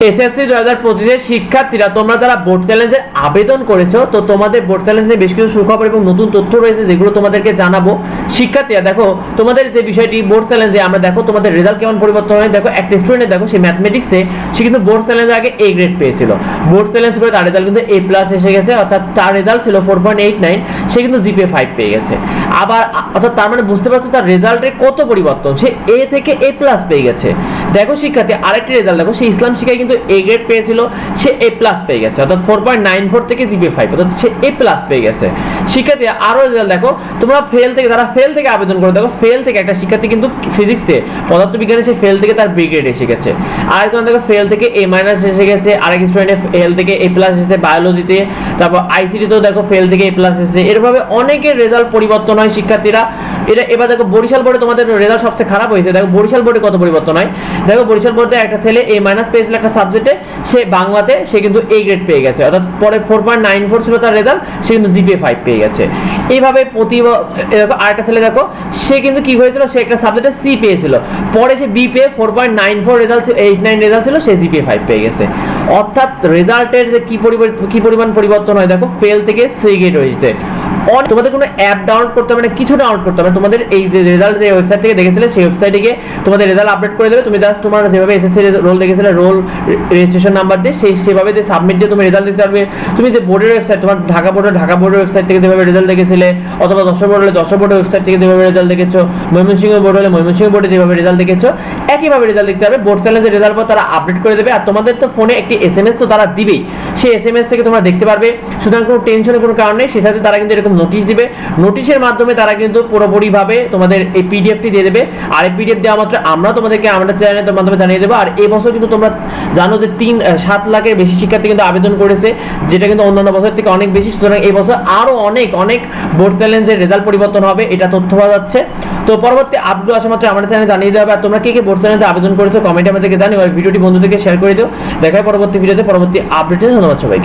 SSC দু হাজার পঁচিশের শিক্ষার্থীরা, তোমরা যারা বোর্ড চ্যালেঞ্জের আবেদন করেছ, তো তোমাদের বোর্ড চ্যালেঞ্জ নিয়ে বেশ কিছু সুখবর এবং নতুন তথ্য রয়েছে যেগুলো তোমাদেরকে জানাব। শিক্ষার্থীরা, দেখো, তোমাদের যে বিষয়টি বোর্ড চ্যালেঞ্জে আমরা দেখো, তোমাদের রেজাল্ট কেমন পরিবর্তন হয়। দেখো, একটা স্টুডেন্ট দেখো, সে ম্যাথমেটিক্সে সে কিন্তু বোর্ড চ্যালেঞ্জে আগে এ গ্রেড পেয়েছিল। বোর্ড চ্যালেঞ্জ করে তার রেজাল্ট কিন্তু এ প্লাস এসে গেছে, অর্থাৎ তার রেজাল্ট ছিল ফোর পয়েন্ট এইট নাইন সে কিন্তু জিপিএ ফাইভ পেয়ে গেছে। আবার, অর্থাৎ তার মানে বুঝতে পারছ, তার রেজাল্টের কত পরিবর্তন? সে এ থেকে এ প্লাস পেয়ে গেছে। দেখো শিক্ষার্থী, আরেকটি রেজাল্ট দেখো, সে ইসলাম শিক্ষায় কিন্তু এ গ্রেড পেয়েছিল, সে এ প্লাস পেয়ে গেছে, অর্থাৎ ফোর পয়েন্ট নাইন ফোর থেকে জিপিএ ফাইভ অর্থাৎ সে এ প্লাস পেয়ে গেছে। শিক্ষার্থী আরও রেজাল্ট দেখো, তোমরা ফেল থেকে তারা ফেল থেকে আবেদন করে, দেখো ফেল থেকে একটা শিক্ষার্থী কিন্তু ফিজিক্সে পদার্থবিজ্ঞানে সে ফেল থেকে তার বি গ্রেড এসে গেছে। আরেকজন দেখো ফেল থেকে এ মাইনাস এসে গেছে, আরেক স্টুডেন্ট ফেল থেকে এ প্লাস এসেছে বায়োলজিতে তারপর আইসিটিতেও দেখো ফেল থেকে এ প্লাস এসেছে। এরভাবে অনেকের রেজাল্ট পরিবর্তন হয় শিক্ষার্থীরা। এটা এবার দেখো বরিশাল বোর্ডে তোমাদের রেজাল্ট সবচেয়ে খারাপ হয়েছে। দেখো বরিশাল বোর্ডে কত পরিবর্তন হয়? দেখো বরিশাল বোর্ডে একটা ছেলে এ মাইনাস পেয়েছিল একটা সাবজেক্টে সে বাংলাতে, সে কিন্তু এ গ্রেড পেয়ে গেছে। অর্থাৎ পরে ফোর পয়েন্ট নাইন ফোর ছিল তার রেজাল্ট সে কিন্তু জিপিএ ফাইভ পেয়ে গেছে। এইভাবে প্রতি এরকম আরেকটা ছেলে দেখো, সে কিন্তু কি হয়েছিল? সে একটা সাবজেক্টে সি পেয়েছিল। পরে সে বি পেয়ে four point nine four result eight nine result ছিল, সে জিপিএ ফাইভ পেয়ে গেছে। অর্থাৎ রেজাল্টের যে কি পরিমাণ পরিবর্তন হয় দেখো ফেল থেকে সি গ্রেড হয়েছে। তোমাদের কোনো অ্যাপ ডাউনলোড করতে হবে না, কিছু ডাউনলোড করতে হবে তোমাদের এই যে রেজাল্ট যে ওয়েবসাইট থেকে দেখেছিলে, সেই ওয়েবসাইটে গিয়ে তোমাদের রেজাল্ট আপডেট করে দেবে। তুমি জাস্ট তোমার যেভাবে এসএসসি রোল দেখেছিলে রোল রেজিস্ট্রেশন নাম্বার দিয়ে, সেই সেভাবে যে সাবমিট দিয়ে তুমি রেজাল্ট দিতে পারবে। তুমি যে বোর্ডের ওয়েবসাইট তোমার ঢাকা বোর্ডের ঢাকা বোর্ডের ওয়েবসাইট থেকে যেভাবে রেজাল্ট দেখেছিলে, অথবা দশর বোর্ড হলে দশর বোর্ডের ওয়েবসাইট থেকে যেভাবে রেজাল্ট দেখেছ, ময়মনসিংহ বোর্ড হলে ময়মনসিংহ বোর্ডে যেভাবে রেজাল্ট দেখেছ একইভাবে রেজাল্ট দেখতে হবে। বোর্ড চ্যালেঞ্জের রেজাল্ট পর তারা আপডেট করে দেবে। আর তোমাদের তো ফোনে একটি এস এম এস তো তারা দিবেই। সেই এস এম এস থেকে তোমরা দেখতে পারবে। সুতরাং কোনো টেনশনের কোনো কারণ নেই। সেই সাথে তারা কিন্তু এরকম নোটিশ দিবে। নোটিশের মাধ্যমে তারা কিন্তু পুরোপুরিভাবে তোমাদের এই পিডিএফটি দিয়ে দেবে। আর এই পিডিএফ দেওয়া মাত্র আমরা তোমাদেরকে আমাদের চ্যানেলের মাধ্যমে জানিয়ে দেবো। আর এই বছর কিন্তু তোমরা জানো যে তিন সাত লাখের বেশি শিক্ষার্থী কিন্তু আবেদন করেছে, যেটা কিন্তু অন্যান্য বছর থেকে অনেক বেশি। সুতরাং এই বছর আরও অনেক অনেক বোর্ড চ্যালেঞ্জের রেজাল্ট পরিবর্তন হবে। এটা তথ্য পাওয়া যাচ্ছে। তো পরবর্তী আপডেট আসা মাত্র আমাদের চ্যানেলে জানিয়ে দেওয়া হবে। আর তোমরা কে কে বোর্ড চ্যালেঞ্জে আবেদন করেছে কমেন্টে আমাদেরকে জানিও, আর ভিডিওটি বন্ধুদেরকে শেয়ার করে দিও। দেখায় পরবর্তী ভিডিওতে পরবর্তী আপডেটে ধন্যবাদ সবাইকে।